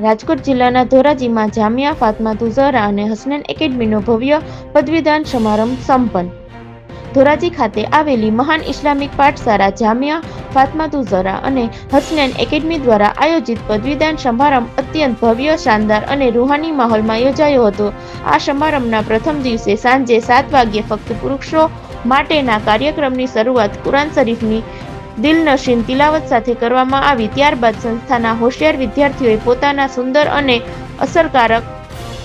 રાજકોટ જિલ્લાના ધોરાજીમાં જામિયા, ફાતમા ઝહરા અને હસનેન એકેડમીનો ભવ્ય પદવીદાન સમારંભ સંપન્ન. ધોરાજી ખાતે આવેલી મહાન ઇસ્લામિક પાઠશાળા જામિયા, ફાતમા તુઝરા અને હસનેન એકેડમી દ્વારા આયોજિત પદવીદાન સમારંભ અત્યંત ભવ્ય, શાનદાર અને રૂહાની માહોલમાં યોજાયો હતો. આ સમારંભના પ્રથમ દિવસે સાંજે સાત વાગ્યે ફક્ત પુરુષો માટેના કાર્યક્રમની શરૂઆત કુરાન શરીફની દિલનશીન તિલાવત સાથે કરવામાં આવી ત્યારબાદ સંસ્થાના હોશિયાર વિદ્યાર્થીઓએ પોતાના સુંદર અને અસરકારક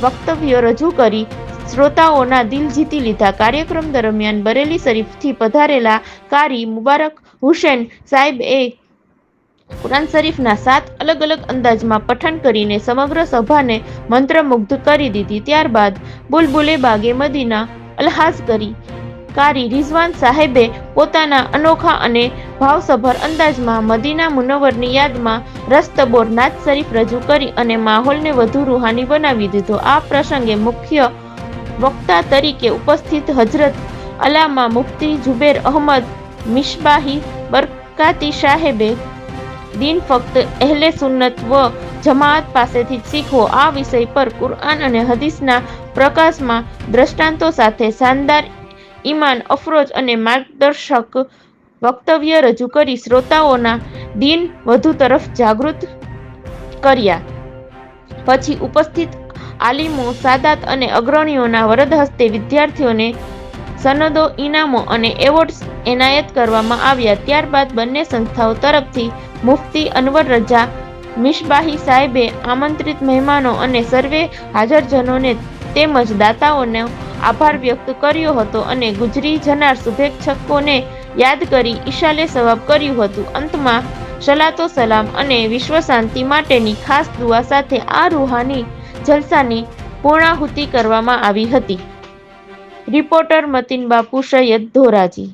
વક્તવ્યો રજૂ કરી શ્રોતાઓના દિલ જીતી લીધા. કાર્યક્રમ દરમિયાન બરેલી શરીફથી પધારેલા કારી મુબારક હુસેન સાહેબ એ કુરાન શરીફના સાત અલગ અલગ અંદાજમાં પઠન કરીને સમગ્ર સભાને મંત્રમુગ્ધ કરી દીધી. ત્યારબાદ બુલબુલે બાગે મદીના અલહાઝ કરી. કારી રિઝવાન સાહેબે પોતાના અનોખા અને ભાવસભર અંદાજમાં મદીના મુનવરની યાદમાં રસ્તબોર નાત શરીફ રજૂ કરી અને માહોલને વધુ રૂહાની બનાવી દીધો. આ પ્રસંગે મુખ્ય વક્તા તરીકે ઉપસ્થિત હજરત અલામા મુફ્તી જુબેર અહમદ મિશબાહી બરકાતી સાહેબે દિન ફક્ત અહેલે સુન્નત વ જમાઅત પાસેથી શીખવો. આ વિષય પર કુરઆન અને હદીસના પ્રકાશમાં દ્રષ્ટાંતો સાથે શાનદાર ઈમાન, અફરોજ અને માર્ગદર્શક વક્તવ્ય રજૂ કરી શ્રોતાઓના દિન વધુ તરફ જાગૃત કર્યા. પછી ઉપસ્થિત આલિમો, સાદાત અને અગ્રણીઓના વરદ હસ્તે વિદ્યાર્થીઓને સનદો, ઇનામો અને એવોર્ડ્સ એનાયત કરવામાં આવ્યા. ત્યારબાદ બંને સંસ્થાઓ તરફથી મુફ્તી અનવર રજા, મિશબાહી સાહેબે આમંત્રિત મહેમાનો અને સર્વે હાજરજનોને તેમજ દાતાઓનો આભાર વ્યક્ત કર્યો હતો અને ગુજરી જનાર શુભેચ્છકોને યાદ કરી ઈશાલે સવાબ કર્યું હતું. અંતમાં, સલાતો સલામ અને વિશ્વ શાંતિ માટેની ખાસ દુઆ સાથે આ રૂહાની જલસાની પૂર્ણાહુતિ કરવામાં આવી હતી. રિપોર્ટર મતીન બાપુ સૈયદ ધોરાજી